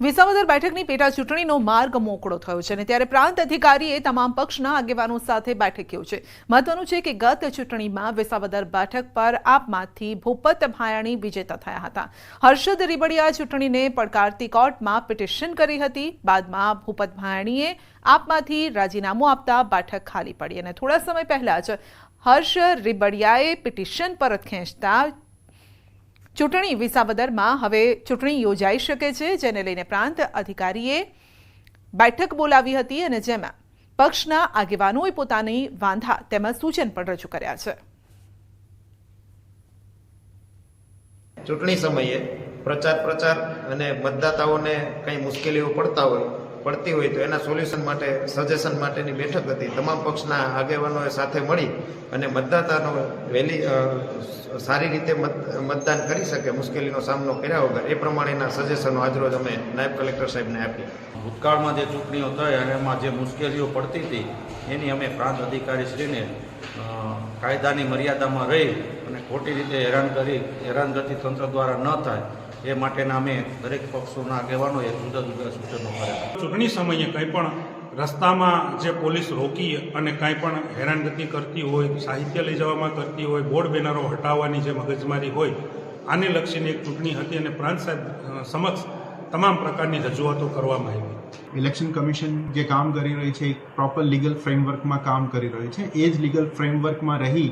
વિસાવદર બેઠકની પેટા ચૂંટણીનો માર્ગ મોકળો થયો છે અને ત્યારે પ્રાંત અધિકારીએ તમામ પક્ષના આગેવાનો સાથે બેઠક યોજી મહત્વનું છે કે ગત ચૂંટણીમાં વિસાવદર બેઠક પર આપમાંથી ભૂપત ભાયાણી વિજેતા થયા હતા. હર્ષદ રીબડિયા ચૂંટણીને પડકારતી કોર્ટમાં પિટિશન કરી હતી. બાદમાં ભૂપત ભાયાણીએ આપમાંથી રાજીનામું આપતા બેઠક ખાલી પડી અને થોડા સમય પહેલા જ હર્ષ રીબડિયાએ પિટિશન પરત ખેંચતા ચૂંટણી વિસાવદરમાં હવે ચૂંટણી યોજાઈ શકે છે, જેને લઈને પ્રાંત અધિકારીએ બેઠક બોલાવી હતી અને જેમાં પક્ષના આગેવાનોએ પોતાની વાંધા તેમજ સૂચન પણ રજૂ કર્યા છે. ચૂંટણી સમયે પ્રચાર પ્રચાર અને મતદાતાઓને કંઈ મુશ્કેલીઓ પડતા હોય પડતી હોય તો એના સોલ્યુશન માટે સજેશન માટેની બેઠક હતી. તમામ પક્ષના આગેવાનોએ સાથે મળી અને મતદાતાનો વહેલી સારી રીતે મત, મતદાન કરી શકે મુશ્કેલીનો સામનો કર્યા વગર. એ પ્રમાણેના સજેશનો આજરોજ અમે નાયબ કલેક્ટર સાહેબને આપી ભૂતકાળમાં જે ચૂંટણીઓ થઈ અને એમાં જે મુશ્કેલીઓ પડતી હતી, એની અમે પ્રાંત અધિકારીશ્રીને કાયદાની મર્યાદામાં રહી અને ખોટી રીતે હેરાન કરી, હેરાનગતિ તંત્ર દ્વારા ન થાય, એ માટેના અમે દરેક પક્ષોના આગેવાનોએ જુદા જુદા સૂચનો ચૂંટણી સમયે કંઈ પણ રસ્તામાં જે પોલીસ રોકી અને કાંઈ પણ હેરાનગતિ કરતી હોય, સાહિત્ય લઈ જવામાં કરતી હોય, બોર્ડ બેનરો હટાવવાની જે મગજમારી હોય, આને લક્ષીને એક ચૂંટણી હતી અને પ્રાંત સાહેબ સમક્ષ તમામ પ્રકારની રજૂઆતો કરવામાં આવી. ઇલેક્શન કમિશન જે કામ કરી રહી છે એક પ્રોપર લીગલ ફ્રેમવર્કમાં કામ કરી રહ્યું છે. એ જ લીગલ ફ્રેમવર્કમાં રહી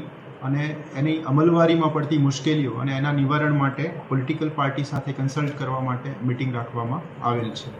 અને એની અમલવારીમાં પડતી મુશ્કેલીઓ અને એના નિવારણ માટે પોલિટિકલ પાર્ટી સાથે કન્સલ્ટ કરવા માટે મિટિંગ રાખવામાં આવેલ છે.